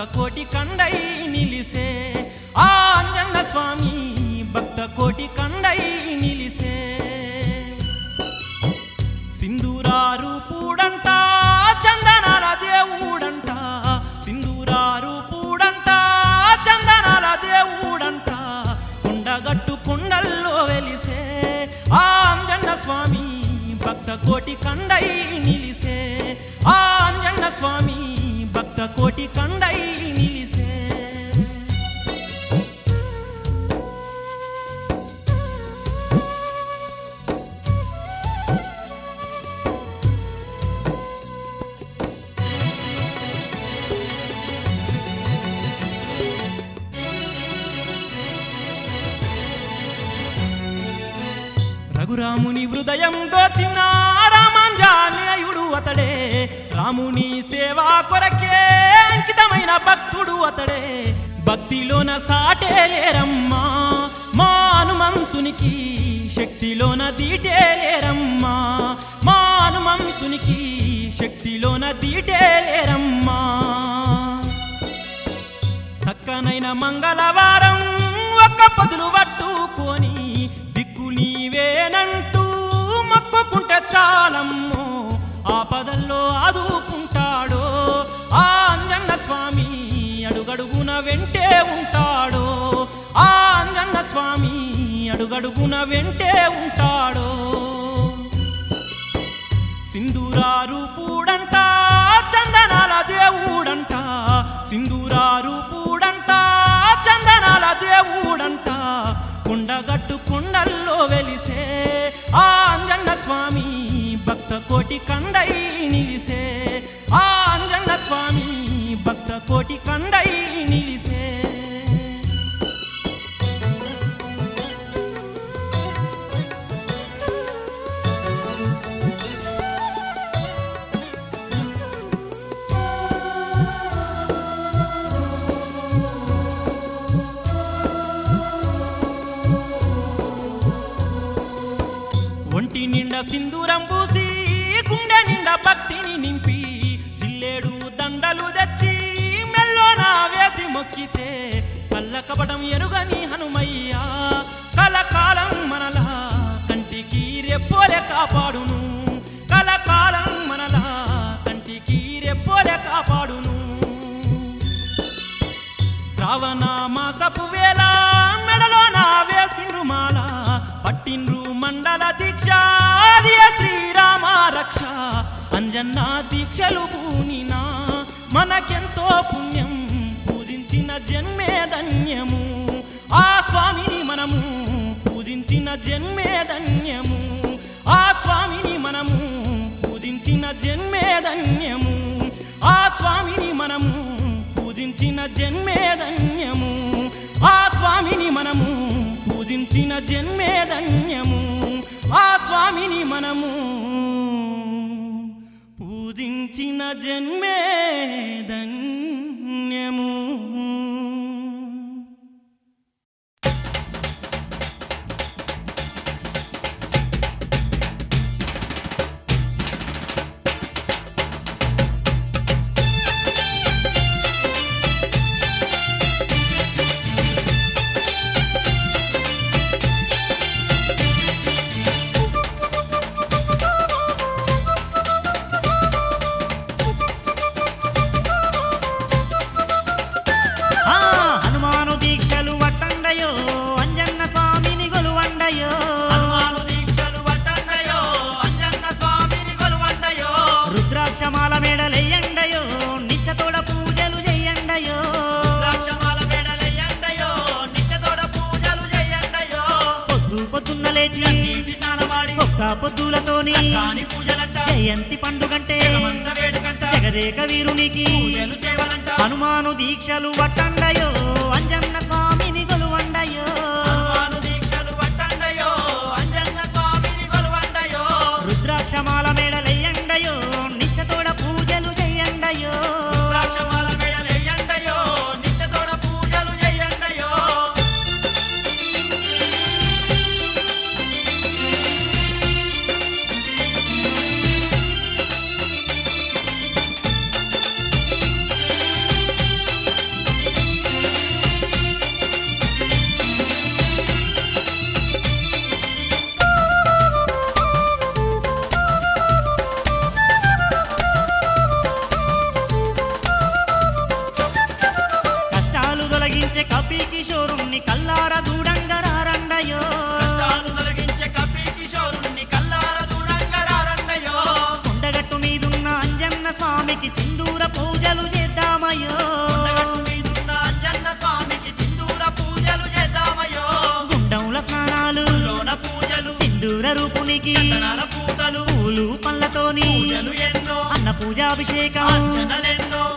భక్త కోటి కండై నిలిసే. ఆ అంజన్న స్వామి భక్త కోటి కండై నిలిసే. సింధూరారు పూడంట చందనాల దేవుడంట. సింధూరారు పూడంట చందనాల దేవుడంట. కొండగట్టు కొండల్లో వెలిసే. ఆ అంజన్న స్వామి భక్త కోటి కండై నిలిసే. ఆ అంజన్న స్వామి భక్త కోటి కండై రఘురాముని హృదయం దోచిన రామాంజనేయుడు అతడే. రాముని సేవా కొరకే అంకితమైన భక్తుడు అతడే. భక్తిలోన సాటే లేరమ్మా మా హనుమంతునికి శక్తిలోన దీటే లేరమ్మా మా హనుమంతునికి శక్తిలోన దీటే లేరమ్మా. సక్కనైన మంగళవారం ఒక్క పదులు పట్టుకొని వెంటే ఉంటాడో? సింధూరారు పూడంట చందనాల దేవుడంట. సింధూరారు పూడంట చందనాల దేవుడంట. కుండగట్టు కుండల్లో వెలిసే ఆ అంజన్న స్వామి భక్త కోటి కండై నిలిసే ఆ అంజన్న స్వామి భక్త కోటి కండ సింధూరం పూసి గుండె నిండా భక్తిని నింపి జిల్లేడు దండలు తెచ్చి మెల్లోన వేసి మొక్కితే పల్లకపడం ఎరుగని హనుమయ్య. కలకాలం మనలా కంటికి రెప్పోలే కాపాడును. కలకాలం మనలా కంటికి రెప్పోలే కాపాడును. శ్రావణ మాసపు వేళ మెడలో నా వేసిండ్రు మాల. పట్టిండ్రు మండల దీక్ష శ్రీరామ రక్ష అంజన్న దీక్షలు పూనినా మనకెంతో పుణ్యం పూజించిన జన్మే ధన్యము. ఆ స్వామిని మనము పూజించిన జన్మే ధన్యము. ఆ స్వామిని మనము పూజించిన జన్మే ధన్యము. ఆ స్వామిని మనము పూజించిన జన్మే పూజించిన జన్మే ధన్యము. ఒక్క పొద్దులతోని జయంతి పండుగంటే జగదేక వీరునికి హనుమాను దీక్షలు వట్టండయో అంజన్న స్వామిని గొలువండయో హనుమాను దీక్షలు వట్టండయో అంజన్న స్వామిని కొలువండయో. రుద్రాక్షమాల మేడలెయ్యండయో. తొలగించే కపి కిషోరుణ్ణి కల్లార దూడంగరా రారండయో కష్టాలు తొలగించే కపి కిషోరుణ్ణి కల్లార చూడంగా రారండయో కొండగట్టు మీదున్న అంజన్న స్వామికి సింధూర పూజలు చేద్దామయ్యో. సింధూర రూపునికి పూతలు పూలు పళ్ళతోని అన్న పూజాభిషేకం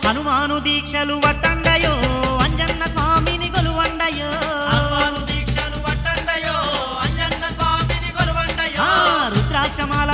హనుమాను దీక్షలు వట్టండయో అంజన్న స్వామి రుద్రాక్షమాల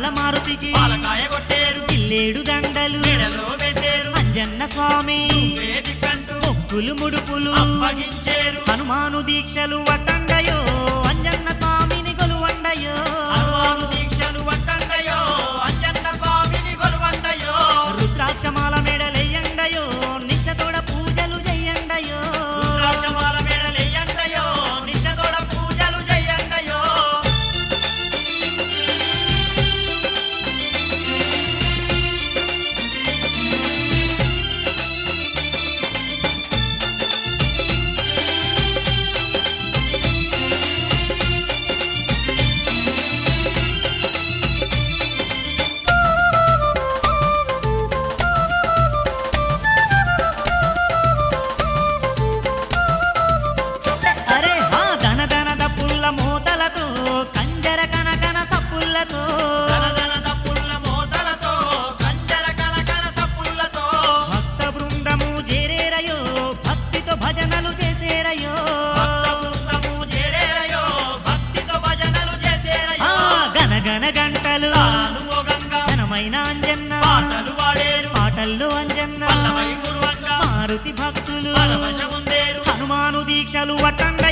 బాల మారుతికి బాలకాయ కొట్టేరు. జిల్లేడు దండలు మెడలో వేసేరు. అంజన్న స్వామి ముక్కులు ముడుపులు అప్పగించేరు. హనుమాను దీక్షలు వటండయో అంజన్న స్వామిని కొలువండయో. హనుమాను భక్తులు. హనుమాను దీక్షలు వటండ